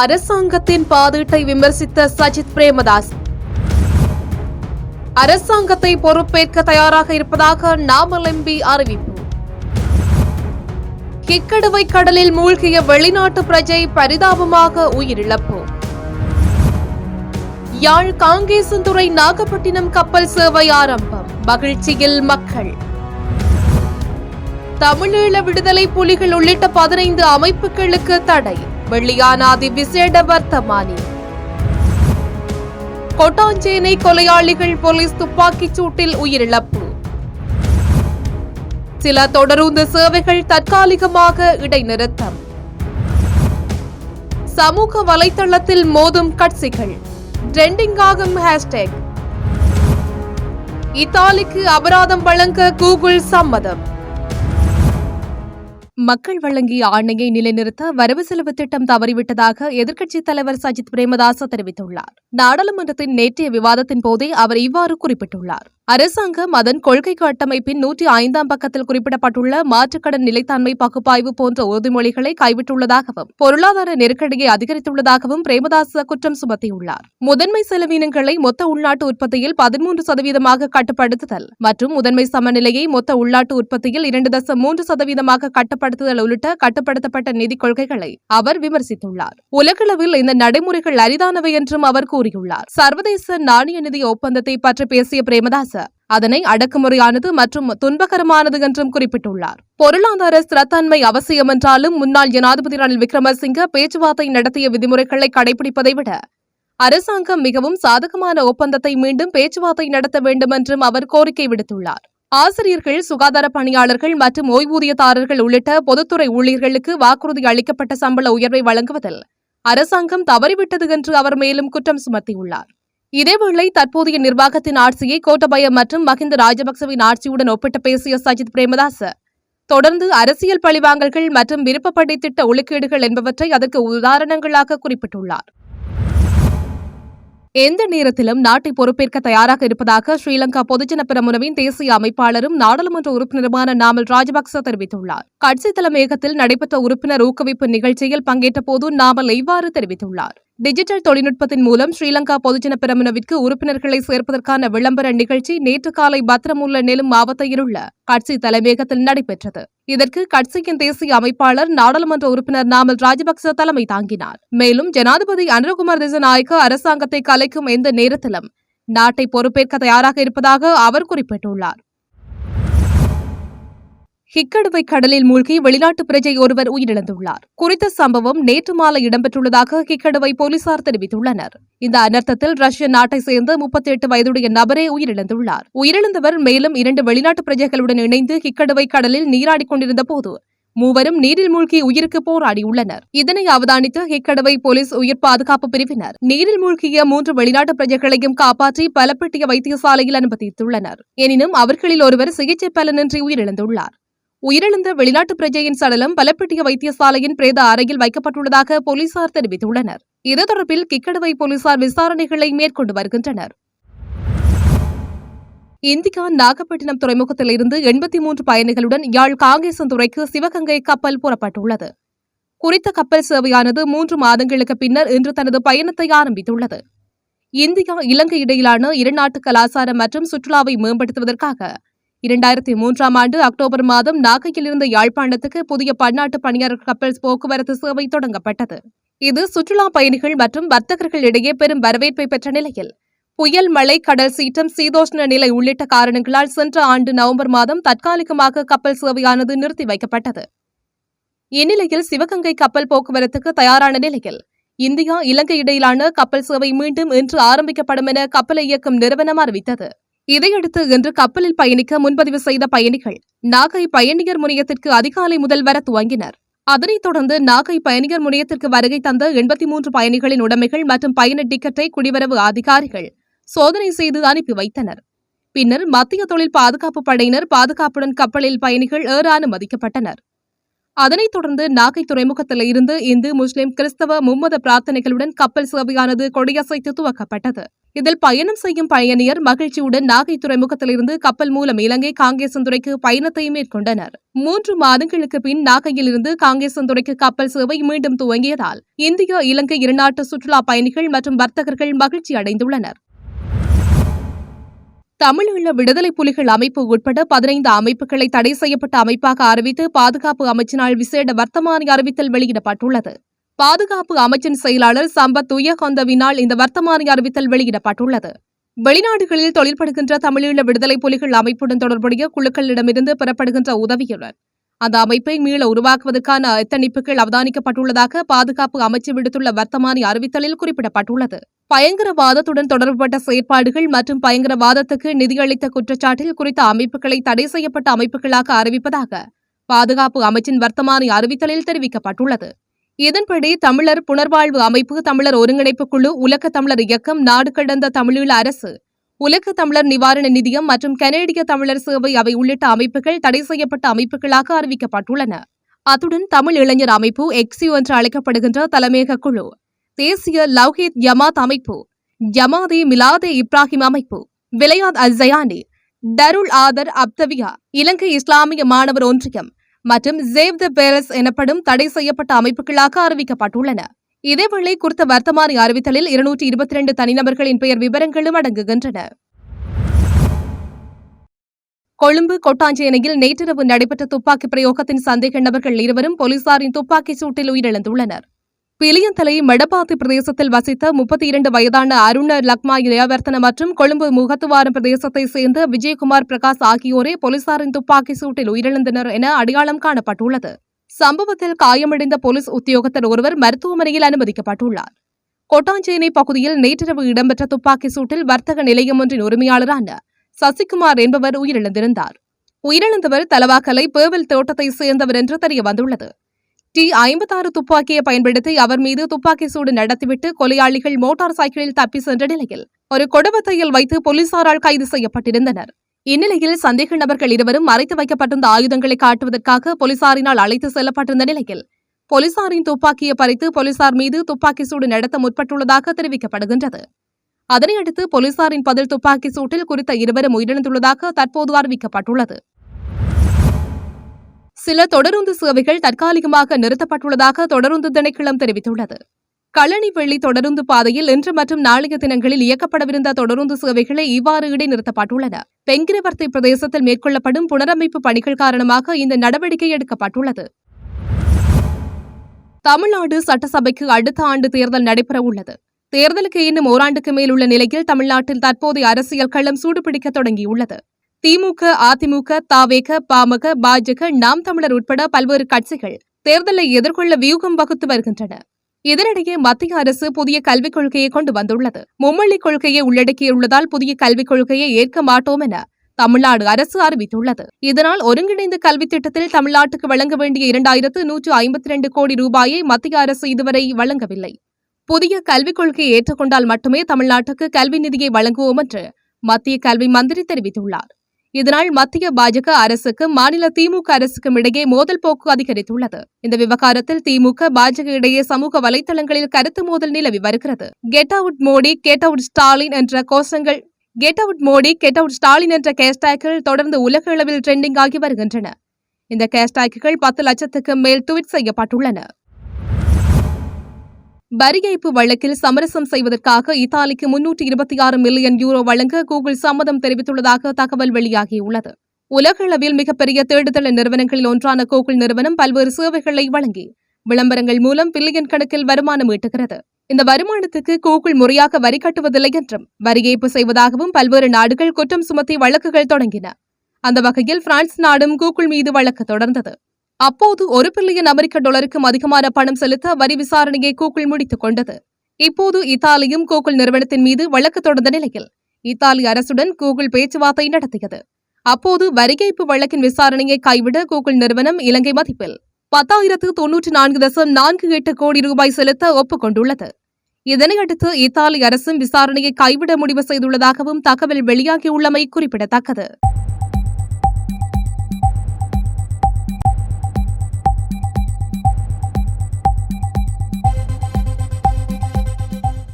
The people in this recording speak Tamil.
அரசாங்கத்தின் பாதீட்டை விமர்சித்த சஜித் பிரேமதாஸ். அரசாங்கத்தை பொறுப்பேற்க தயாராக இருப்பதாக நாமல் எம்பி அறிவிப்பு. கிக்கடுவை கடலில் மூழ்கிய வெளிநாட்டு பிரஜை பரிதாபமாக உயிரிழப்பு. யாழ் காங்கேசந்துறை நாகப்பட்டினம் கப்பல் சேவை ஆரம்பம். மகிழ்ச்சியில் மக்கள். தமிழீழ விடுதலை புலிகள் உள்ளிட்ட பதினைந்து அமைப்புகளுக்கு தடை. வெள்ளியானாதி விசேட வர்த்தமானி. கொட்டாஞ்சேனை கொலையாளிகள் போலீஸ் துப்பாக்கிச் சூட்டில் உயிரிழப்பு. சில தொடருந்து சேவைகள் தற்காலிகமாக இடைநிறுத்தம். சமூக வலைத்தளத்தில் மோதும் கட்சிகள். ட்ரெண்டிங் ஆகும் ஹேஷ்டேக். இத்தாலிக்கு அபராதம் வழங்க கூகுள் சம்மதம். மக்கள் வழங்கிய ஆணையை நிலைநிறுத்த வரவு செலவு திட்டம் தவறிவிட்டதாக எதிர்க்கட்சித் தலைவர் சஜித் பிரேமதாச தெரிவித்துள்ளார். நாடாளுமன்றத்தின் நேற்றைய விவாதத்தின் போதே அவர் இவ்வாறு குறிப்பிட்டுள்ளார். அரசாங்கம் அதன் கொள்கை கட்டமைப்பின் நூற்றி ஐந்தாம் பக்கத்தில் குறிப்பிடப்பட்டுள்ள மாற்றுக்கடன் நிலைத்தன்மை பகுப்பாய்வு போன்ற உறுதிமொழிகளை கைவிட்டுள்ளதாகவும் பொருளாதார நெருக்கடியை அதிகரித்துள்ளதாகவும் பிரேமதாச குற்றம் சுமத்தியுள்ளார். முதன்மை செலவினங்களை மொத்த உள்நாட்டு உற்பத்தியில் பதிமூன்று சதவீதமாக கட்டுப்படுத்துதல் மற்றும் முதன்மை சமநிலையை மொத்த உள்நாட்டு உற்பத்தியில் இரண்டு தசம் மூன்று சதவீதமாக கட்டுப்படுத்துதல் உள்ளிட்ட கட்டுப்படுத்தப்பட்ட நிதிக் கொள்கைகளை அவர் விமர்சித்துள்ளார். உலகளவில் இந்த நடைமுறைகள் அரிதானவை என்றும் அவர் கூறியுள்ளார். சர்வதேச நாணய நிதி ஒப்பந்தத்தை பற்றி பேசிய பிரேமதாச அதனை அடக்குமுறையானது மற்றும் துன்பகரமானது என்றும் குறிப்பிட்டுள்ளார். பொருளாதார ஸ்திரத்தன்மை அவசியம் என்றாலும் முன்னாள் ஜனாதிபதி ரணில் விக்ரமசிங்க பேச்சுவார்த்தை நடத்திய விதிமுறைகளை கடைபிடிப்பதை விட அரசாங்கம் மிகவும் சாதகமான ஒப்பந்தத்தை மீண்டும் பேச்சுவார்த்தை நடத்த வேண்டும் என்றும் அவர் கோரிக்கை விடுத்துள்ளார். ஆசிரியர்கள் சுகாதார பணியாளர்கள் மற்றும் ஓய்வூதியதாரர்கள் உள்ளிட்ட பொதுத்துறை ஊழியர்களுக்கு வாக்குறுதி அளிக்கப்பட்ட சம்பள உயர்வை வழங்குவதில் அரசாங்கம் தவறிவிட்டது என்று அவர் மேலும் குற்றம் சுமத்தியுள்ளார். இதேவேளை தற்போதைய நிர்வாகத்தின் ஆட்சியை கோட்டபய மற்றும் மஹிந்த ராஜபக்சவின் ஆட்சியுடன் ஒப்பிட்டு பேசிய சஜித் பிரேமதாச தொடர்ந்து அரசியல் பழிவாங்கல்கள் மற்றும் விருப்பப்படி திட்ட ஒழுக்கீடுகள் என்பவற்றை அதற்கு உதாரணங்களாக குறிப்பிட்டுள்ளார். எந்த நேரத்திலும் நாட்டை பொறுப்பேற்க தயாராக இருப்பதாக ஸ்ரீலங்கா பொதுஜன பெரமுனவின் தேசிய அமைப்பாளரும் நாடாளுமன்ற உறுப்பினருமான நாமல் ராஜபக்ச தெரிவித்துள்ளார். கட்சி தலைமையகத்தில் நடைபெற்ற உறுப்பினர் ஊக்குவிப்பு நிகழ்ச்சியில் பங்கேற்ற போது நாமல் இவ்வாறு தெரிவித்துள்ளார். டிஜிட்டல் தொழில்நுட்பத்தின் மூலம் ஸ்ரீலங்கா பொதுஜன பெரமுனவிற்கு உறுப்பினர்களை சேர்ப்பதற்கான விளம்பர நிகழ்ச்சி நேற்று காலை பத்திரமுல்ல நெலும் மாவட்டத்திலுள்ள கட்சி தலைமையகத்தில் நடைபெற்றது. இதற்கு கட்சியின் தேசிய அமைப்பாளர் நாடாளுமன்ற உறுப்பினர் நாமல் ராஜபக்ச தலைமை தாங்கினார். மேலும் ஜனாதிபதி அனுரகுமார் திசநாயக்க அரசாங்கத்தை கலைக்கும் எந்த நேரத்திலும் நாட்டை பொறுப்பேற்க தயாராக இருப்பதாக அவர் குறிப்பிட்டுள்ளார். ஹிக்கடுவை கடலில் மூழ்கி வெளிநாட்டு பிரஜை ஒருவர் உயிரிழந்துள்ளார். குறித்த சம்பவம் நேற்று மாலை இடம்பெற்றுள்ளதாக ஹிக்கடுவை போலீசார் தெரிவித்துள்ளனர். இந்த அனர்த்தத்தில் ரஷ்ய நாட்டை சேர்ந்த முப்பத்தி எட்டு வயதுடைய நபரே உயிரிழந்துள்ளார். உயிரிழந்தவர் மேலும் இரண்டு வெளிநாட்டு பிரஜைகளுடன் இணைந்து ஹிக்கடுவை கடலில் நீராடிக் கொண்டிருந்த போது மூவரும் நீரில் மூழ்கி உயிருக்கு போராடியுள்ளனர். இதனை அவதானித்த ஹிக்கடவை போலீஸ் உயிர் பாதுகாப்பு பிரிவினர் நீரில் மூழ்கிய மூன்று வெளிநாட்டு பிரஜைகளையும் காப்பாற்றி பலப்பட்டிய வைத்தியசாலையில் அனுமதித்துள்ளனர். எனினும் அவர்களில் ஒருவர் சிகிச்சை பலனின்றி உயிரிழந்துள்ளார். உயிரிழந்த வெளிநாட்டு பிரஜையின் சடலம் பலப்பட்டிய வைத்தியசாலையின் பிரேத அறையில் வைக்கப்பட்டுள்ளதாக போலீசார் தெரிவித்துள்ளனர். இது தொடர்பில் கிக்கடுவை போலீசார் விசாரணைகளை மேற்கொண்டு வருகின்றனர். இந்தியா நாகப்பட்டினம் துறைமுகத்தில் இருந்து எண்பத்தி மூன்று பயணிகளுடன் யாழ் காங்கேசன்துறைக்கு சிவகங்கை கப்பல் புறப்பட்டுள்ளது. குறித்த கப்பல் சேவையானது மூன்று மாதங்களுக்கு பின்னர் இன்று தனது பயணத்தை ஆரம்பித்துள்ளது. இந்தியா இலங்கை இடையிலான இருநாட்டு கலாச்சாரம் மற்றும் சுற்றுலாவை மேம்படுத்துவதற்காக இரண்டாயிரத்தி மூன்றாம் ஆண்டு அக்டோபர் மாதம் நாகையிலிருந்து யாழ்ப்பாணத்துக்கு புதிய பன்னாட்டு பணியாளர் கப்பல் போக்குவரத்து சேவை தொடங்கப்பட்டது. இது சுற்றுலா பயணிகள் மற்றும் வர்த்தகர்கள் இடையே பெரும் வரவேற்பை பெற்ற நிலையில் புயல் மழை கடல் சீற்றம் சீதோஷ்ண நிலை உள்ளிட்ட காரணங்களால் சென்ற ஆண்டு நவம்பர் மாதம் தற்காலிகமாக கப்பல் சேவையானது நிறுத்தி வைக்கப்பட்டது. இந்நிலையில் சிவகங்கை கப்பல் போக்குவரத்துக்கு தயாரான நிலையில் இந்தியா இலங்கை இடையிலான கப்பல் சேவை மீண்டும் இன்று ஆரம்பிக்கப்படும் என கப்பலை இயக்கும் நிறுவனம் அறிவித்தது. இதையடுத்து இன்று கப்பலில் பயணிக்க முன்பதிவு செய்த பயணிகள் நாகை பயணியர் முனையத்திற்கு அதிகாலை முதல் வர துவங்கினர். அதனைத் தொடர்ந்து நாகை பயணியர் முனையத்திற்கு வருகை தந்த எண்பத்தி மூன்று பயணிகளின் உடைமைகள் மற்றும் பயண டிக்கெட்டை குடிவரவு அதிகாரிகள் சோதனை செய்து அனுப்பி வைத்தனர். பின்னர் மத்திய தொழில் பாதுகாப்பு படையினர் பாதுகாப்புடன் கப்பலில் பயணிகள் ஏற அனுமதிக்கப்பட்டனர் அதனைத் தொடர்ந்து நாகை துறைமுகத்தில் இருந்து இந்து முஸ்லிம் கிறிஸ்தவ மும்மத பிரார்த்தனைகளுடன் கப்பல் சேவையானது கொடியசைத்து துவக்கப்பட்டது. இதில் பயணம் செய்யும் பயணியர் மகிழ்ச்சியுடன் நாகை துறைமுகத்திலிருந்து கப்பல் மூலம் இலங்கை காங்கேசந்துறைக்கு பயணத்தை மேற்கொண்டனர். மூன்று மாதங்களுக்கு பின் நாகையிலிருந்து காங்கேசந்துறைக்கு கப்பல் சேவை மீண்டும் துவங்கியதால் இந்தியா இலங்கை இருநாட்டு சுற்றுலா பயணிகள் மற்றும் வர்த்தகர்கள் மகிழ்ச்சி அடைந்துள்ளனர். தமிழீழ விடுதலை புலிகள் அமைப்பு உட்பட பதினைந்து அமைப்புகளை தடை செய்யப்பட்ட அமைப்பாக அறிவித்து பாதுகாப்பு அமைச்சினால் விசேட வர்த்தமானி அறிவித்தல் வெளியிடப்பட்டுள்ளது. பாதுகாப்பு அமைச்சின் செயலாளர் சம்பத் உயகொந்தவினால் இந்த வர்த்தமானி அறிவித்தல் வெளியிடப்பட்டுள்ளது. வெளிநாடுகளில் தொழில்படுகின்ற தமிழீழ விடுதலை புலிகள் அமைப்புடன் தொடர்புடைய குழுக்களிடமிருந்து பெறப்படுகின்ற உதவியுடன் அந்த அமைப்பை மீள உருவாக்குவதற்கான எத்தணிப்புகள் அவதானிக்கப்பட்டுள்ளதாக பாதுகாப்பு அமைச்சு விடுத்துள்ள வர்த்தமானி அறிவித்தலில் குறிப்பிடப்பட்டுள்ளது. பயங்கரவாதத்துடன் தொடர்புபட்ட செயற்பாடுகள் மற்றும் பயங்கரவாதத்துக்கு நிதியளித்த குற்றச்சாட்டில் குறித்த அமைப்புகளை தடை செய்யப்பட்ட அமைப்புகளாக அறிவிப்பதாக பாதுகாப்பு அமைச்சின் வர்த்தமானி அறிவித்தலில் தெரிவிக்கப்பட்டுள்ளது. இதன்படி தமிழர் புனர்வாழ்வு அமைப்பு தமிழர் ஒருங்கிணைப்பு குழு உலக தமிழர் இயக்கம் நாடு கடந்த தமிழீழ அரசு உலக தமிழர் நிவாரண நிதியம் மற்றும் கனேடிய தமிழர் சேவை அவை உள்ளிட்ட அமைப்புகள் தடை செய்யப்பட்ட அமைப்புகளாக அறிவிக்கப்பட்டுள்ளன. அத்துடன் தமிழ் இளைஞர் அமைப்பு எக்ஸியூ என்று அழைக்கப்படுகின்ற தலைமையக குழு தேசிய லவ்ஹீத் ஜமாத் அமைப்பு ஜமாதே மிலாதே இப்ராஹிம் அமைப்பு விலையாத் அல் ஜயானி டருல் ஆதர் அப்தவியா இலங்கை இஸ்லாமிய மாணவர் ஒன்றியம் மற்றும் சேவ் த பேரஸ் எனப்படும் தடை செய்யப்பட்ட அமைப்புகளாக அறிவிக்கப்பட்டுள்ளன. இதேவேளை குறித்த வர்த்தமானி அறிவித்தலில் இருநூற்றி இருபத்தி இரண்டு தனிநபர்களின் பெயர் விவரங்களும் அடங்குகின்றன. கொழும்பு கொட்டாஞ்சேனையில் நேற்றிரவு நடைபெற்ற துப்பாக்கி பிரயோகத்தின் சந்தேக நபர்கள் இருவரும் போலீசாரின் துப்பாக்கிச் சூட்டில் உயிரிழந்துள்ளனர். பிலியந்தலை மடப்பாத்தி பிரதேசத்தில் வசித்த முப்பத்தி இரண்டு வயதான அருண லக்மா இளையவர்த்தன மற்றும் கொழும்பு முகத்துவாரம் பிரதேசத்தைச் சேர்ந்த விஜயகுமார் பிரகாஷ் ஆகியோரே போலீசாரின் துப்பாக்கி சூட்டில் உயிரிழந்தனர் என அடையாளம் காணப்பட்டுள்ளது. சம்பவத்தில் காயமடைந்த போலீஸ் உத்தியோகத்தர் ஒருவர் மருத்துவமனையில் அனுமதிக்கப்பட்டுள்ளார். கொட்டாஞ்சேனை பகுதியில் நேற்றிரவு இடம்பெற்ற துப்பாக்கி சூட்டில் வர்த்தக நிலையம் ஒன்றின் உரிமையாளரான சசிகுமார் என்பவர் உயிரிழந்திருந்தார். உயிரிழந்தவர் தலவாக்கலை பேவல் தோட்டத்தைச் சேர்ந்தவர் என்று தெரியவந்துள்ளது. டி ஐம்பத்தாறு துப்பாக்கியை பயன்படுத்தி அவர் மீது துப்பாக்கி சூடு நடத்திவிட்டு கொலையாளிகள் மோட்டார் சைக்கிளில் தப்பி சென்ற நிலையில் ஒரு குடும்பத்தையில் வைத்து போலீசாரால் கைது செய்யப்பட்டிருந்தனர். இந்நிலையில் சந்தேக நபர்கள் இருவரும் மறைத்து வைக்கப்பட்டிருந்த ஆயுதங்களை காட்டுவதற்காக போலீசாரினால் அழைத்து செல்லப்பட்டிருந்த நிலையில் போலீசாரின் துப்பாக்கியை பறித்து போலீசார் மீது துப்பாக்கி சூடு நடத்த முற்பட்டுள்ளதாக தெரிவிக்கப்படுகின்றது. அதனையடுத்து போலீசாரின் பதில் துப்பாக்கி சூட்டில் குறித்த இருவரும் உயிரிழந்துள்ளதாக தற்போது அறிவிக்கப்பட்டுள்ளது. சில தொடருந்து சேவைகள் தற்காலிகமாக நிறுத்தப்பட்டுள்ளதாக தொடருந்து திணைக்களம் தெரிவித்துள்ளது. களனி வெள்ளி தொடருந்து பாதையில் இன்று மற்றும் நாளைய தினங்களில் இயக்கப்படவிருந்த தொடருந்து சேவைகளை இவ்வாறு இடைநிறுத்தப்பட்டுள்ளன. பெங்கிரவர்த்தி பிரதேசத்தில் மேற்கொள்ளப்படும் புனரமைப்பு பணிகள் காரணமாக இந்த நடவடிக்கை எடுக்கப்பட்டுள்ளது. தமிழ்நாடு சட்டசபைக்கு அடுத்த ஆண்டு தேர்தல் நடைபெறவுள்ளது. தேர்தலுக்கு இன்னும் ஓராண்டுக்கு மேல் உள்ள நிலையில் தமிழ்நாட்டில் தற்போதைய அரசியல் களம் சூடுபிடிக்க தொடங்கியுள்ளது. திமுக அதிமுக தாவேக பாமக பாஜக நாம் தமிழர் உட்பட பல்வேறு கட்சிகள் தேர்தலை எதிர்கொள்ள வியூகம் வகுத்து வருகின்றன. இதனிடையே மத்திய அரசு புதிய கல்விக் கொள்கையை கொண்டு வந்துள்ளது. மும்மொழி கொள்கையை உள்ளடக்கியுள்ளதால் புதிய கல்விக் கொள்கையை ஏற்க மாட்டோம் என தமிழ்நாடு அரசு அறிவித்துள்ளது. இதனால் ஒருங்கிணைந்த கல்வித் திட்டத்தில் தமிழ்நாட்டுக்கு வழங்க வேண்டிய இரண்டாயிரத்து நூற்று ஐம்பத்தி இரண்டு கோடி ரூபாயை மத்திய அரசு இதுவரை வழங்கவில்லை. புதிய கல்விக் கொள்கையை ஏற்றுக்கொண்டால் மட்டுமே தமிழ்நாட்டுக்கு கல்வி நிதியை வழங்குவோம் என்று மத்திய கல்வி மந்திரி தெரிவித்துள்ளார். இதனால் மத்திய பாஜக அரசுக்கும் மாநில திமுக அரசுக்கும் இடையே மோதல் போக்கு அதிகரித்துள்ளது. இந்த விவகாரத்தில் திமுக பாஜக இடையே சமூக வலைதளங்களில் கருத்து மோதல் நிலவி வருகிறது. Get out Modi get out Stalin என்ற கோஷங்கள் get out Modi get out Stalin என்ற கேஷ்டாக்கள் தொடர்ந்து உலக அளவில் ட்ரெண்டிங் ஆகி வருகின்றன. இந்த கேஷ்டாக்குகள் பத்து லட்சத்துக்கு மேல் ட்வீட் செய்யப்பட்டுள்ளன. வரி ஏய்ப்பு வழக்கில் சமரசம் செய்வதற்காக இத்தாலிக்கு முன்னூற்று இருபத்தி ஆறு மில்லியன் யூரோ வழங்க கூகுள் சம்மதம் தெரிவித்துள்ளதாக தகவல் வெளியாகியுள்ளது. உலகளவில் மிகப்பெரிய தேடுதல் நிறுவனங்களில் ஒன்றான கூகுள் நிறுவனம் பல்வேறு சேவைகளை வழங்கி விளம்பரங்கள் மூலம் பில்லியன் கணக்கில் வருமானம் ஈட்டுகிறது. இந்த வருமானத்துக்கு கூகுள் முறையாக வரி கட்டுவதில்லை என்றும் வரி ஏய்ப்பு செய்வதாகவும் பல்வேறு நாடுகள் குற்றம் சுமத்தி வழக்குகள் தொடங்கின. அந்த வகையில் பிரான்ஸ் நாடும் கூகுள் மீது வழக்கு தொடர்ந்தது. அப்போது ஒரு பில்லியன் அமெரிக்க டாலருக்கும் அதிகமான பணம் செலுத்த வரி விசாரணையை கூகுள் முடித்துக் கொண்டது. இப்போது இத்தாலியும் கூகுள் நிறுவனத்தின் மீது வழக்கு தொடர்ந்த நிலையில் இத்தாலி அரசுடன் கூகுள் பேச்சுவார்த்தை நடத்தியது. அப்போது வரிகைப்பு வழக்கின் விசாரணையை கைவிட கூகுள் நிறுவனம் இலங்கை மதிப்பில் பத்தாயிரத்து தொன்னூற்றி நான்கு தசம் நான்கு எட்டு கோடி ரூபாய் செலுத்த ஒப்புக்கொண்டுள்ளது. இதனையடுத்து இத்தாலி அரசும் விசாரணையை கைவிட முடிவு செய்துள்ளதாகவும் தகவல் வெளியாகியுள்ளமை குறிப்பிடத்தக்கது.